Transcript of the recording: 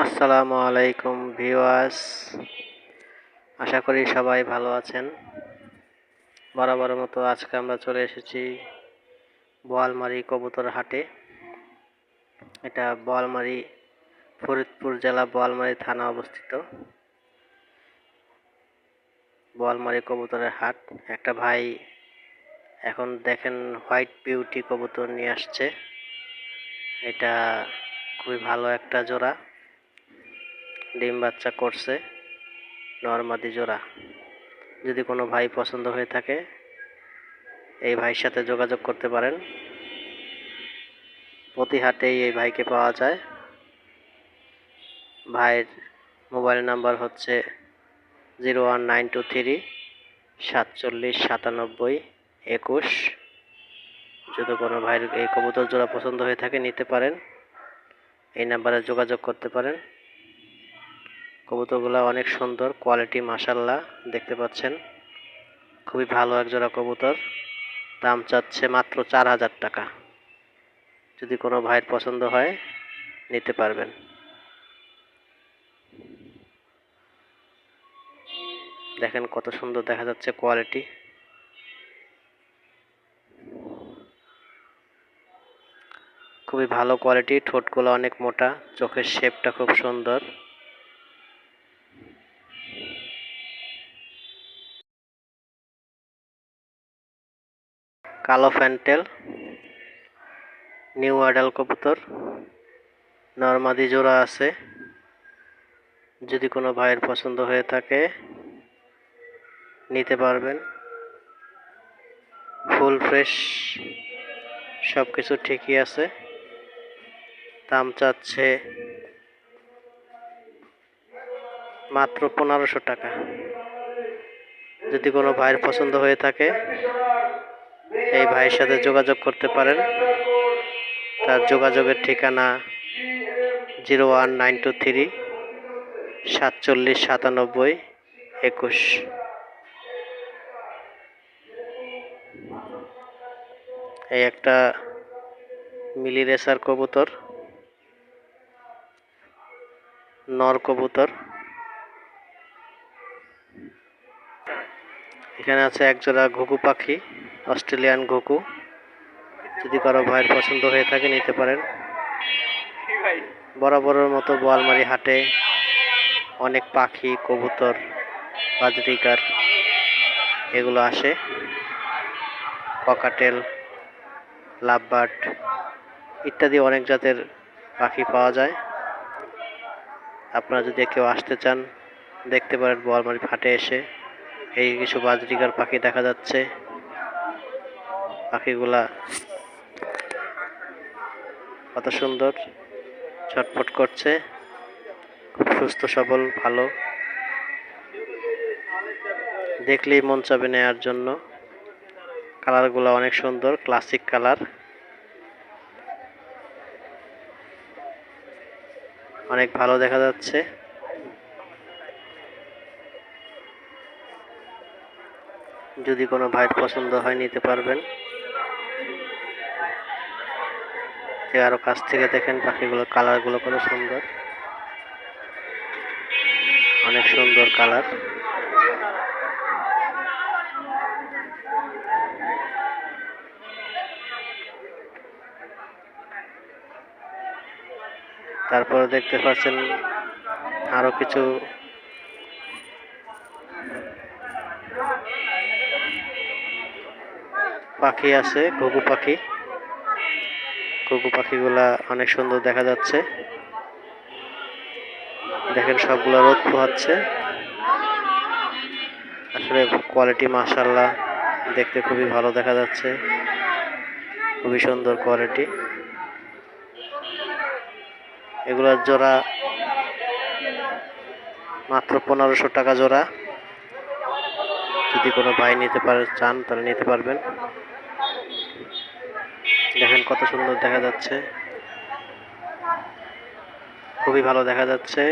আসসালামু আলাইকুম ভিওয়াস আশা করি সবাই ভালো আছেন। বরাবর মতো আজকে আমরা চলে এসেছি বোয়ালমারি কবুতর হাটে। এটা বোয়ালমারি, ফরিদপুর জেলা বোয়ালমারি থানা অবস্থিত। বোয়ালমারি কবুতরের হাট। একটা ভাই এখন দেখেন হোয়াইট বিউটি কবুতর নিয়ে আসছে। এটা খুবই ভালো একটা জোড়া। ডিম বাচ্চা করছে নর্মাদি জোড়া। যদি কোনো ভাই পছন্দ হয়ে থাকে, এই ভাইয়ের সাথে যোগাযোগ করতে পারেন। প্রতি হাটেই এই ভাইকে পাওয়া যায়। ভাইয়ের মোবাইল নাম্বার হচ্ছে zero one nine two three সাতচল্লিশ সাতানব্বই একুশ। যদি কোনো ভাইয়ের এই কবুতর জোড়া পছন্দ হয়ে থাকে, নিতে পারেন। এই নাম্বারে যোগাযোগ করতে পারেন। কবুতরগুলো অনেক সুন্দর কোয়ালিটি মাসাল্লাহ দেখতে পাচ্ছেন। খুবই ভালো একজোড়া কবুতর, দাম চাচ্ছে মাত্র চার হাজার টাকা। যদি কোনো ভাইয়ের পছন্দ হয়, নিতে পারবেন। দেখেন কত সুন্দর দেখা যাচ্ছে কোয়ালিটি খুবই ভালো কোয়ালিটি ঠোঁটগুলো অনেক মোটা, চোখের শেপটা খুব সুন্দর। কালো ফ্যান্টেল, নিউ আডাল কবুতর, নর্মাদি জোড়া আছে। যদি কোনো ভাইয়ের পছন্দ হয়ে থাকে, নিতে পারবেন। ফুল ফ্রেশ সব কিছু ঠিকই আছে। দাম চাচ্ছে মাত্র পনেরোশো টাকা। যদি কোনো ভাইয়ের পছন্দ হয়ে থাকে এই ভাইয়ের সাথে যোগাযোগ করতে পারেন। তার যোগাযোগের ঠিকানা zero one nine two three সাতচল্লিশ সাতানব্বই একুশ। এই একটা মিলি রেসার কবুতর, নর কবুতর। এখানে আছে একজোড়া ঘুঘু পাখি। অস্ট্রেলিয়ান ঘুঘু যদি কারও ভাইয়ের পছন্দ হয়ে থাকে, নিতে পারেন। বরাবরের মতো বোয়ালমারি হাটে অনেক পাখি, কবুতর, বাজরিকার এগুলো আসে। ককাটেল, লাভবার্ড ইত্যাদি অনেক জাতের পাখি পাওয়া যায়। আপনারা যদি কেউ আসতে চান, দেখতে পারেন বোয়ালমারি ফাটে এসে। এই কিছু বাজরিকার পাখি দেখা যাচ্ছে। পাখিগুলা কত সুন্দর ছটফট করছে। খুব সুস্থ, সবল, ভালো। দেখলেই মন চাবে নেওয়ার জন্য। কালারগুলো অনেক সুন্দর, ক্লাসিক কালার। অনেক ভালো দেখা যাচ্ছে। যদি কোনো ভাইয়ের পছন্দ হয়, নিতে পারবেন। আরও কাছ থেকে দেখেন পাখিগুলোর কালারগুলো কত সুন্দর। অনেক সুন্দর কালার। তারপরে দেখতে পাচ্ছেন আরও কিছু পাখি আছে ঘুঘু পাখি। ঘুঘু পাখিগুলা অনেক সুন্দর দেখা যাচ্ছে। দেখেন সবগুলো রোদ পোহাচ্ছে। আসলে কোয়ালিটি মাসাল্লাহ দেখতে খুবই ভালো দেখা যাচ্ছে। খুবই সুন্দর কোয়ালিটি এগুলোর জোড়া মাত্র পনেরোশো টাকা জোড়া। যদি কোনো ভাই নিতে পারে, চান তাহলে নিতে পারবেন। দেখেন কত সুন্দর দেখা যাচ্ছে। খুবই ভালো দেখা যাচ্ছে।